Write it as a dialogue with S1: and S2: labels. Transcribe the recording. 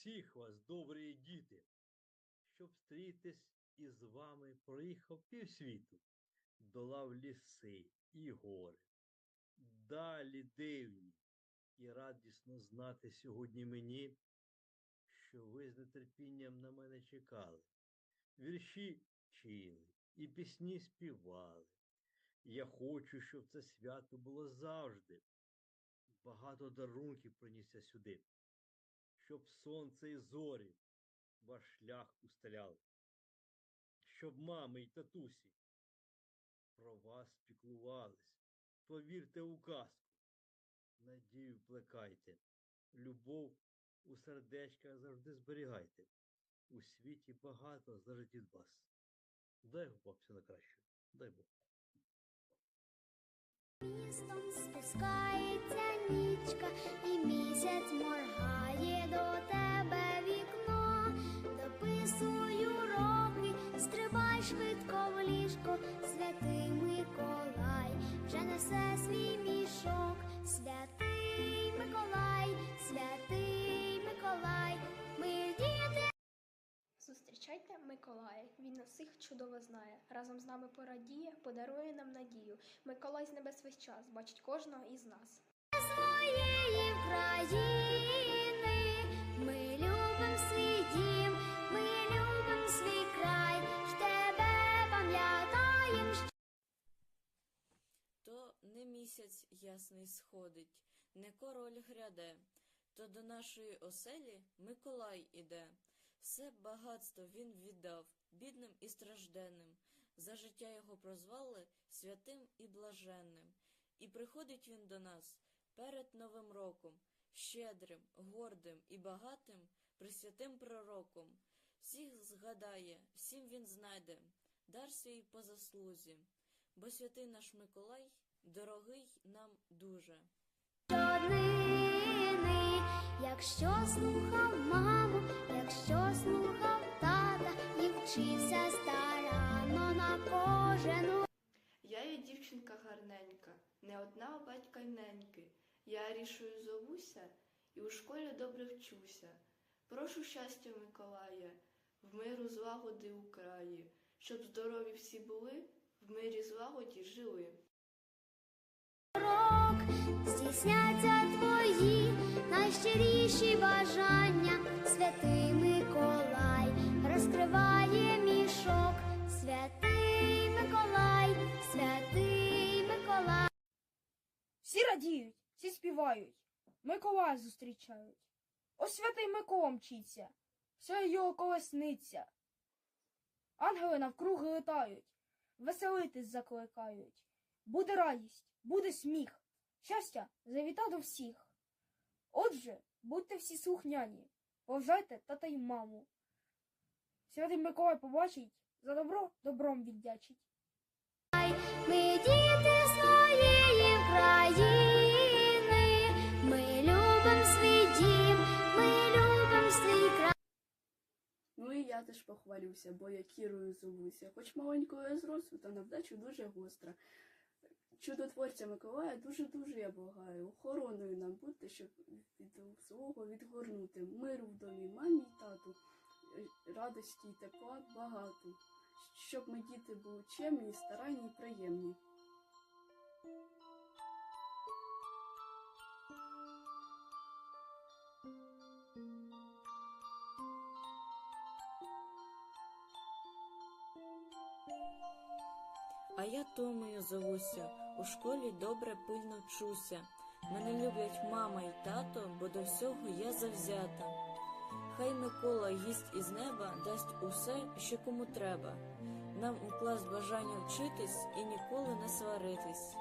S1: всіх вас, добрі діти, щоб стрітись із вами, проїхав півсвіту, долав ліси і гори. Далі дивні, і радісно знати сьогодні мені, що ви з нетерпінням на мене чекали. Вірші вчили і пісні співали. Я хочу, щоб це свято було завжди. Багато дарунків принісся сюди, щоб сонце і зорі ваш шлях устеляли, щоб мами й татусі про вас піклувались. Повірте у казку, надію плекайте, любов у сердечках завжди зберігайте. У світі багато залежить від вас. Дай Бог все на краще. Дай Бог.
S2: Містом спускається нічка, і місяць моргає несе свій мішок. Святий Миколай, святий Миколай, ми діти.
S3: Зустрічайте Миколая, він нас всіх чудово знає. Разом з нами порадіє, подарує нам надію. Миколай з небес весь час бачить кожного із нас.
S2: своєї країни.
S4: Не місяць ясний сходить, не король гряде, то до нашої оселі Миколай іде. Все багатство він віддав бідним і стражденним. За життя його прозвали святим і блаженним. І приходить він до нас перед Новим роком, щедрим, гордим і багатим, присвятим пророком. Всіх згадає, всім він знайде, дар свій по заслузі, бо святий наш Миколай дорогий нам дуже.
S2: Щоднини, якщо слухав маму, якщо слухав тата і вчився старанно на кожен
S5: Я є дівчинка гарненька, не одна у батька й неньки. Я рішую зовуся і у школі добре вчуся. Прошу щастя, Миколая, в миру злагоди у краї, щоб здорові всі були, в мирі злагоді жили.
S2: Здійсняться твої найщиріші бажання. Святий Миколай розкриває мішок. Святий Миколай, святий Миколай.
S6: Всі радіють, всі співають, Миколая зустрічають. О святий Микола мчиться, вся його колесниця. Ангели навкруги летають, веселитись закликають. Буде радість, буде сміх, щастя завіта до всіх. Отже, будьте всі слухняні, поважайте тата й маму. Святий Миколай побачить, за добро добром віддячить.
S2: Ми діти своєї країни, ми любим свій дім, ми любим свій край.
S5: Ну і я теж похвалюся, бо я кірою зовуся. Хоч маленькою я зросту, та на вдачу дуже гостра. Чудотворця Миколая дуже-дуже я благаю. Охороною нам будьте, щоб від злого відгорнути. Миру в домі, мамі й тату, е, радості й тепла багато. Щоб ми діти були чемні, старанні й приємні.
S4: А я Томою зовуся, у школі добре пильно вчуся. Мене люблять мама й тато, бо до всього я завзята. Хай Микола їсть із неба, дасть усе, що кому треба. Нам у клас бажання вчитись і ніколи не сваритись.